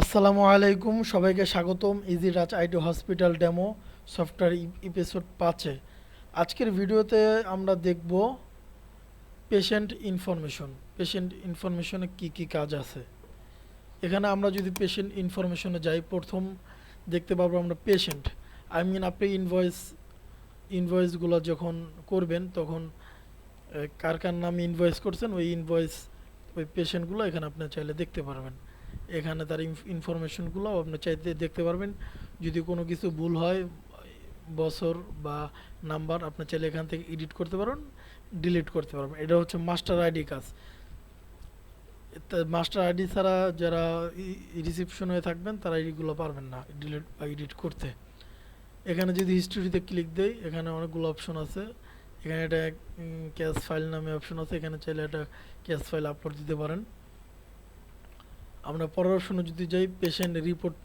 আসসালামু আলাইকুম, সবাইকে স্বাগতম easy Raj IT hospital demo software episode পাঁচে। আজকের ভিডিওতে আমরা দেখব পেশেন্ট ইনফরমেশন পেশেন্ট ইনফরমেশনে কি কি কাজ আছে? এখানে আমরা যদি পেশেন্ট ইনফরমেশনে যাই, প্রথম দেখতে পাবো আমরা পেশেন্ট আই মিন আপনি ইনভয়েস ইনভয়েসগুলো যখন করবেন, তখন কার কার নামে ইনভয়েস করছেন, ওই ইনভয়েস ওই পেশেন্টগুলো এখানে আপনি চাইলে দেখতে পারবেন। এখানে তার ইনফরমেশনগুলো আপনি চাইতে দেখতে পারবেন। যদি কোনো কিছু ভুল হয়, বছর বা নাম্বার আপনি চাইলে এখান থেকে এডিট করতে পারেন ডিলিট করতে পারবেন। এটা হচ্ছে মাস্টার আইডি কাজ। মাস্টার আইডি ছাড়া যারা রিসিপশন হয়ে থাকবেন, তারা এইগুলো পারবেন না ডিলিট বা এডিট করতে। এখানে যদি হিস্ট্রিতে ক্লিক দেই, এখানে অনেকগুলো অপশন আছে। এখানে একটা ক্যাশ ফাইল নামে অপশন আছে। এখানে চাইলে একটা ক্যাশ ফাইল আপলোড দিতে পারেন। আমরা অপশনে যদি যাই patient report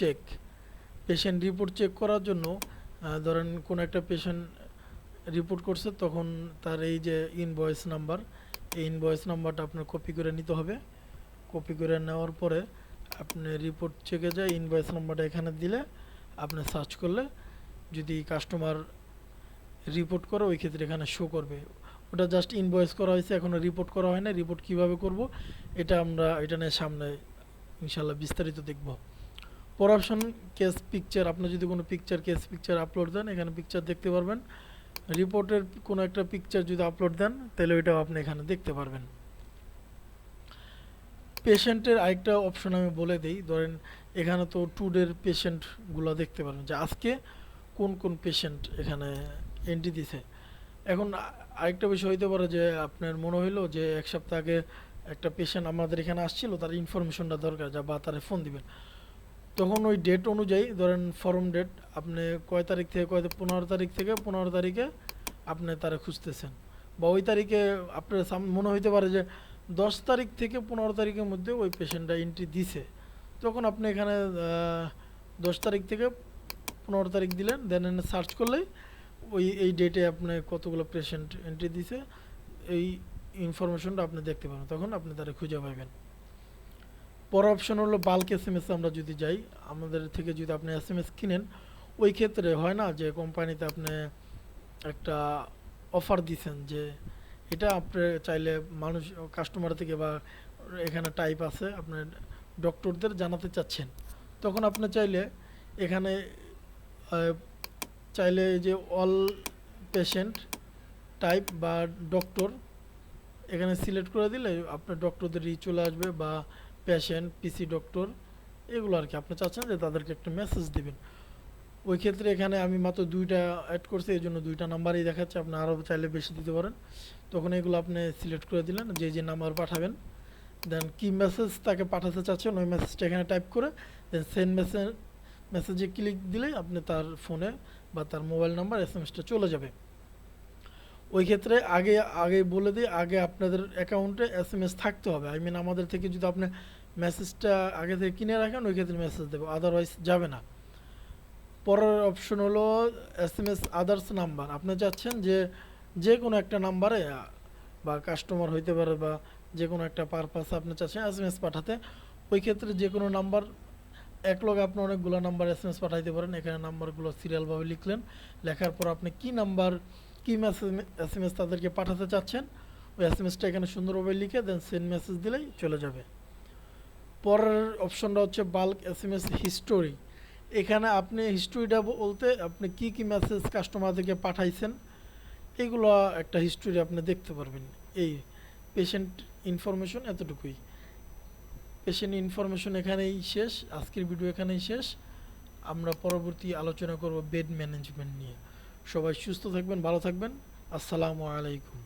check patient report check করার জন্য ধরেন কোন একটা পেশেন্ট রিপোর্ট করছে, তখন তার এই যে ইনভয়েস নাম্বার এই ইনভয়েস নাম্বারটা আপনার কপি করে নিতে হবে। কপি করে নেওয়ার পরে আপনি রিপোর্ট চেকে যায় ইনভয়েস নাম্বারটা এখানে দিলে আপনি সার্চ করলে যদি কাস্টমার রিপোর্ট করে, ওই ক্ষেত্রে এখানে শো করবে। ওটা জাস্ট ইনভয়েস করা হয়েছে এখনও রিপোর্ট করা হয় না রিপোর্ট কীভাবে করব, এটা আমরা, এটা নিয়ে সামনে ইনশাল্লাহ বিস্তারিত দেখব। পর অপশন কেস পিকচার আপনি যদি কোনো পিকচার কেস পিকচার আপলোড দেন, এখানে পিকচার দেখতে পারবেন। রিপোর্টের কোনো একটা পিকচার যদি আপলোড দেন, তাহলে ওইটাও আপনি এখানে দেখতে পারবেন। পেশেন্টের আরেকটা অপশন আমি বলে দিই, ধরেন এখানে তো টুডের পেশেন্টগুলো দেখতে পারবেন যে আজকে কোন কোন পেশেন্ট এখানে এন্ট্রি দিছে। এখন আরেকটা বিষয় হইতে পারে যে আপনার মনে হইল যে এক সপ্তাহ আগে একটা পেশেন্ট আমাদের এখানে আসছিল, তার ইনফরমেশনটা দরকার, যা বা তারে ফোন দিবেন। তখন ওই ডেট অনুযায়ী, ধরেন ফর্ম ডেট আপনি কয় তারিখ থেকে, কয় পনেরো তারিখ থেকে, পনেরো তারিখে আপনি তারা খুঁজতেছেন। বা ওই তারিখে আপনার মনে হইতে পারে যে দশ তারিখ থেকে পনেরো তারিখের মধ্যে ওই পেশেন্টটা এন্ট্রি দিছে। তখন আপনি এখানে দশ তারিখ থেকে পনেরো তারিখ দিলেন দেন সার্চ করলেই ওই, এই ডেটে আপনি কতগুলো পেশেন্ট এন্ট্রি দিছে, এই ইনফরমেশনটা আপনি দেখতে পাবেন। তখন আপনি তারা খুঁজে পাবেন। পরের অপশন হলো বাল্ক এস এম এস আমরা যদি যাই, আমাদের থেকে যদি আপনি এস এম এস কিনেন, ওই ক্ষেত্রে হয় না যে কোম্পানিতে আপনি একটা অফার দিছেন যে এটা আপনি চাইলে মানুষ কাস্টমার থেকে বা এখানে টাইপ আছে আপনার ডক্টরদের জানাতে চাচ্ছেন। তখন আপনি চাইলে এখানে চাইলে এই যে অল পেশেন্ট টাইপ বা ডক্টর এখানে সিলেক্ট করে দিলে আপনার ডক্টরদের ই চলে আসবে বা পেশেন্ট পিসি ডক্টর এগুলো আর কি। আপনি চাচ্ছেন যে তাদেরকে একটা মেসেজ দিবেন। ওই ক্ষেত্রে এখানে আমি মাত্র দুইটা অ্যাড করছি, এই জন্য দুইটা নাম্বারই দেখাচ্ছে। আপনি আরও চাইলে বেশি দিতে পারেন। তখন এগুলো আপনি সিলেক্ট করে দিলেন, যে যে নাম্বার পাঠাবেন। দেন কি মেসেজ তাকে পাঠাতে চাচ্ছেন, ওই মেসেজটা এখানে টাইপ করে দেন সেন্ড মেসেজ মেসেজে ক্লিক দিলে আপনি তার ফোনে বা তার মোবাইল নাম্বার এস এম এসটা চলে যাবে। ওই ক্ষেত্রে আগে আগে বলে দিই, আগে আপনাদের অ্যাকাউন্টে এস এম এস থাকতে হবে। আই মিন আমাদের থেকে যদি আপনি মেসেজটা আগে থেকে কিনে রাখেন, ওই ক্ষেত্রে মেসেজ দেবো। আদারওয়াইজ যাবে না। পরের অপশন হলো S M S others number আপনি চাচ্ছেন যে যে কোনো একটা নাম্বারে বা কাস্টমার হইতে পারে বা যে কোনো একটা পারপাসে আপনি চাচ্ছেন এস এম এস পাঠাতে, ওই ক্ষেত্রে যে কোনো নাম্বার এক লগে আপনি অনেকগুলো নাম্বার এস এম এস পাঠাইতে পারেন, এখানে নাম্বারগুলো সিরিয়ালভাবে লিখলেন। লেখার পর আপনি কি নাম্বার, কি মেসেজ এস এম এস তাদেরকে পাঠাতে চাচ্ছেন, ওই এস এম এসটা এখানে সুন্দরভাবে লিখে দেন সেন্ড মেসেজ দিলেই চলে যাবে। পরের অপশনটা হচ্ছে bulk S M S history এখানে আপনি হিস্টোরিটা বলতে আপনি কি কি মেসেজ কাস্টমারদেরকে পাঠাইছেন, এগুলো একটা হিস্টোরি আপনি দেখতে পারবেন। এই পেশেন্ট ইনফরমেশন এতটুকুই। পেশেন্ট ইনফরমেশন এখানেই শেষ, আজকের ভিডিও এখানেই শেষ। আমরা পরবর্তী আলোচনা করব বেড ম্যানেজমেন্ট নিয়ে। সবাই সুস্থ থাকবেন, ভালো থাকবেন। আসসালামু আলাইকুম।